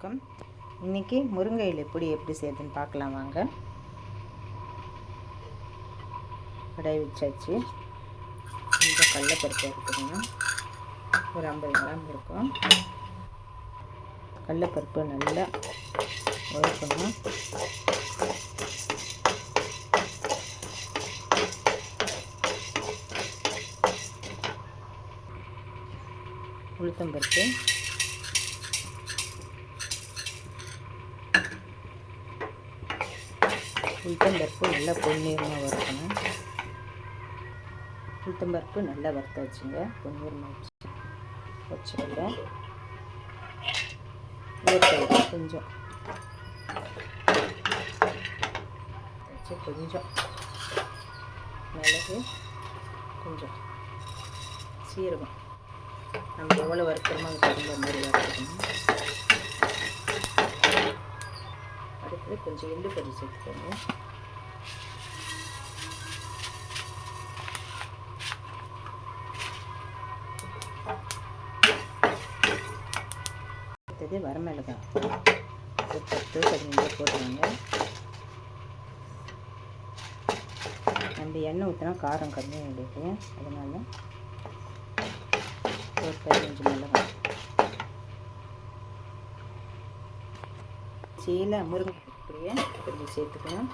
வணக்கம். இன்றைக்கி முருங்கை இலை பொடி எப்படி செய்யுதுன்னு பார்க்கலாம் வாங்க. கடாய் வச்சாச்சு. இந்த கடலப்பருப்பு எடுத்துக்கோங்க ஒரு ஐம்பது கிராம் இருக்கும். கடலப்பருப்பு நல்லா வறுக்கணும். உளுத்தம்பருப்பு. உளுத்தம்பருப்பு நல்லா பொன்னீரமாக வறுக்கணும். உளுத்தம்பருப்பு நல்லா வறுத்த வச்சுங்க. பொன்னீரமாக வச்சு வச்சுக்கல வேர்க்கடலை கொஞ்சம். வச்சு கொஞ்சம். மிளகு கொஞ்சம். சீரகம். நம்ம எவ்வளோ வறுக்கிறோமோ அது தகுந்த மாதிரி வறுத்துக்கணும். அடுத்தது கொஞ்சம் எள்ளு கறி சேர்த்துக்கோங்க. அடுத்தது வரமிளகாய். ஒரு பத்து பதினஞ்சு போட்டுருவாங்க நம்ம எண்ணெய் ஊற்றினா காரம் கம்மியாக எடுக்கும் அதனால் ஒரு பதினஞ்சு மிளகாய். சீலை முருங்கை கொஞ்சம் சேர்த்துக்கணும்.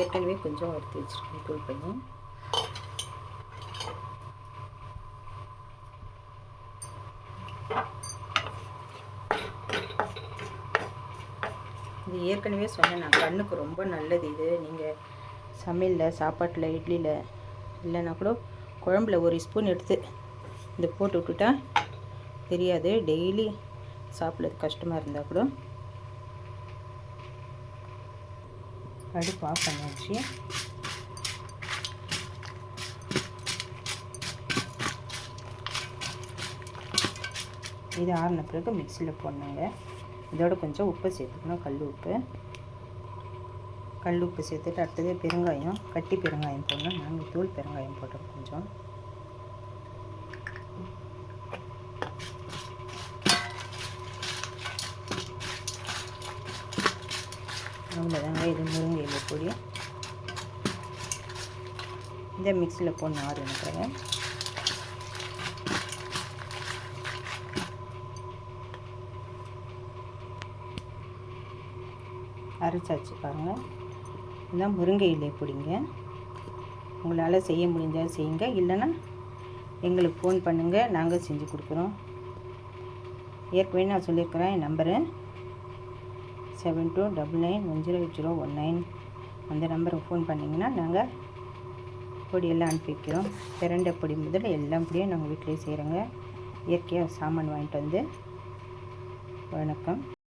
ஏற்கனவே கொஞ்சம் வறுத்து வச்சுருக்கேன் தூள் பண்ணி. இது ஏற்கனவே சொன்னேன் நான் கண்ணுக்கு ரொம்ப நல்லது இது. நீங்கள் சமையலில் சாப்பாட்டில் இட்லியில் இல்லைன்னா கூட குழம்புல ஒரு ஸ்பூன் எடுத்து இந்த போட்டு விட்டுட்டா தெரியாது. டெய்லி சாப்பிட்றது கஷ்டமாக இருந்தால் கூட அடுப்பு ஆஃப் பண்ணியாச்சு இது ஆறின பிறகு மிக்சியில் போடணுங்க. இதோட கொஞ்சம் உப்பு சேர்த்துக்கணும் கல் உப்பு. கல் உப்பு சேர்த்துட்டு அடுத்தது பெருங்காயம் கட்டி பெருங்காயம் போடணும். நாங்கள் தூள் பெருங்காயம் போட்டோம் கொஞ்சம். அவ்வளோதாங்க இது முருங்கை இலை பொடி. இந்த மிக்சியில் போடணும் ஆறு நினைக்கிறேன் அரைச்சாச்சு பாருங்கள் இதுதான் முருங்கை இலை பொடிங்க. உங்களால் செய்ய முடிஞ்சால் செய்யுங்க. இல்லைன்னா எங்களுக்கு ஃபோன் பண்ணுங்கள் நாங்கள் செஞ்சு கொடுக்குறோம். ஏற்கனவே நான் சொல்லியிருக்கிறேன் என் number seven two double nine one zero eight zero one nine அந்த நம்பருக்கு ஃபோன் பண்ணிங்கன்னா நாங்கள் பொடியெல்லாம் அனுப்பி வைக்கிறோம். பிரண்டை பொடி முதல்ல எல்லாம் பொடியும் நாங்கள் வீட்டிலேயே செய்கிறோங்க இயற்கையாக சாமான் வாங்கிட்டு வந்து வணக்கம்.